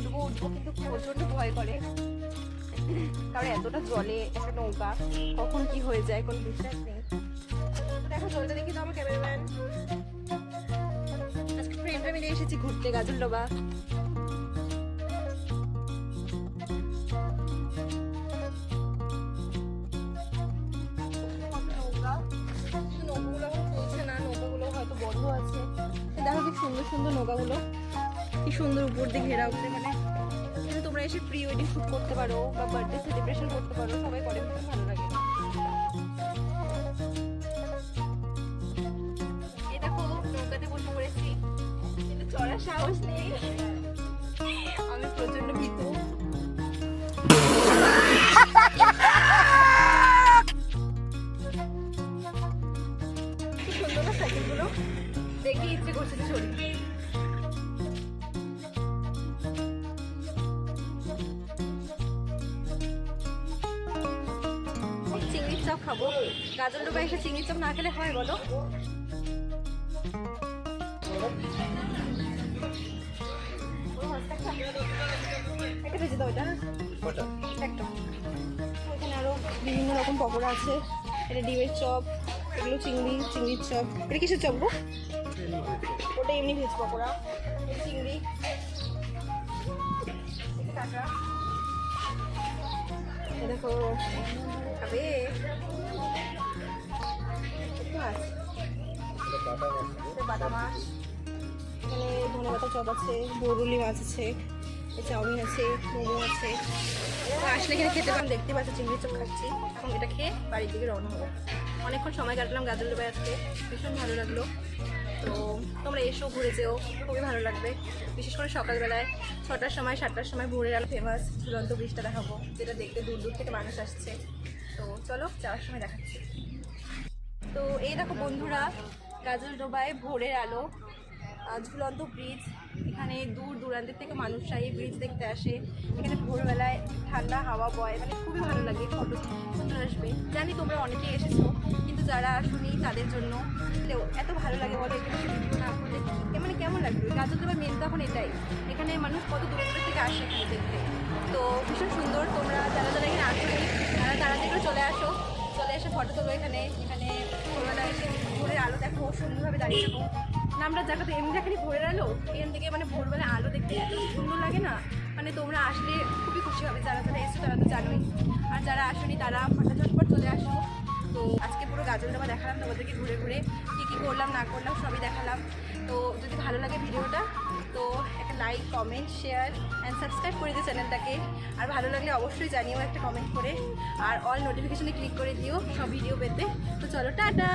উঠবো কিন্তু প্রচণ্ড ভয় করে। কারণ এতটা জলে, একটা নৌকা, কখন কি হয়ে যায় কোনো বিশ্বাস নেই। দেখো, জলটা দেখি তো আমার ক্যামেরাম্যান আজকে ফ্রেন্ডরা মিলে এসেছি ঘুরতে গাজল ডোবা নৌকাগুলো হয়তো বন্ধ আছে। দেখো কি সুন্দর সুন্দর নৌকাগুলো। কি সুন্দর উপর দিয়ে ঘেরা উঠে মানে কিন্তু তোমরা এসে প্রি ওয়েডিং শুট করতে পারো বা বার্থডে সেলিব্রেশন করতে পারো, সবাই করে ভীষণ ভালো লাগে এই প্রচণ্ড সুন্দর দেখে ইচ্ছে করছে ছড়ি খাব। গাজর ডোবা এসে চিংড়ির চপ না খেলে হয় বলো? একটা ভেজে দাও এটা। একটা। ওখানে আরও বিভিন্ন রকম পকোড়া আছে। এটা ডিমের চপ এগুলো চিংড়ি চিংড়ির চপ। এটা কিসের চপ গো? ওটা এমনি ভেজ পকোড়া। চিংড়ি। দেখো খাবে? চপ আছে মাছ আছে চাউমিন আছে, মোমো আছে। আসলে এখানে খেতে দেখতে পাচ্ছি, চিংড়ি এটা খেয়ে বাড়ির হব। অনেকক্ষণ সময় কাটলাম গাজল ডোবায় আজকে ভীষণ ভালো লাগল। তো তোমরা এসো, ঘুরে যেও। খুবই ভালো লাগবে। বিশেষ করে সকালবেলায় ছটার সময়, সাতটার সময় ভোরের আলো ফেমাস ঝুলন্ত ব্রিজটা দেখাবো, যেটা দেখতে দূর দূর থেকে মানুষ আসছে। তো চলো, যাওয়ার সময় দেখাচ্ছি। তো এই দেখো বন্ধুরা গাজল ডোবায় ভোরের আলো। ঝুলন্ত ব্রিজ এখানে দূর দূরান্তের থেকে মানুষরা এই ব্রিজ দেখতে আসে। এখানে ভোরবেলায় ঠান্ডা হাওয়া বয় মানে খুবই ভালো লাগে ফটো সুন্দর আসবে। জানি তোমরা অনেকেই এসেছ, কিন্তু যারা আসুনি তাদের জন্য এত ভালো লাগে বলো, এখানে মানে কেমন লাগবে গাজল ডোবার মেন তো এখন এটাই। এখানে মানুষ কত দূর দূর থেকে আসে এখানে দেখতে। তো ভীষণ সুন্দর, তোমরা যারা যারা এখানে আসোনি, তারা তারা চলে আসো। চলে এসে ফটো তোলো এখানে। এখানে এসে ভোরের আলো দেখো, সুন্দরভাবে দাঁড়িয়ে থাকো। না আমরা জায়গাতে এমনি দেখানি ভোরের আলো? এখান থেকে মানে ভোরবেলা আলো দেখতে এত সুন্দর লাগে না? মানে তোমরা আসলে খুবই খুশি হবে, যারা যারা এসো তারা তো জানোই। আর যারা আসোনি তারা ফটো ঝটপট চলে আসো। তো আজকে পুরো গাজল ডাবা দেখালাম তোমাদেরকে ঘুরে ঘুরে, কী কী করলাম, না করলাম সবই দেখালাম। তো যদি ভালো লাগে ভিডিওটা like comment share and subscribe করে দিও চ্যানেলটাকে আর ভালো লাগলে অবশ্যই জানিও একটা কমেন্ট করে। আর অল নোটিফিকেশানে ক্লিক করে দিও, সব ভিডিও পেতে। তো চলো, টাটা!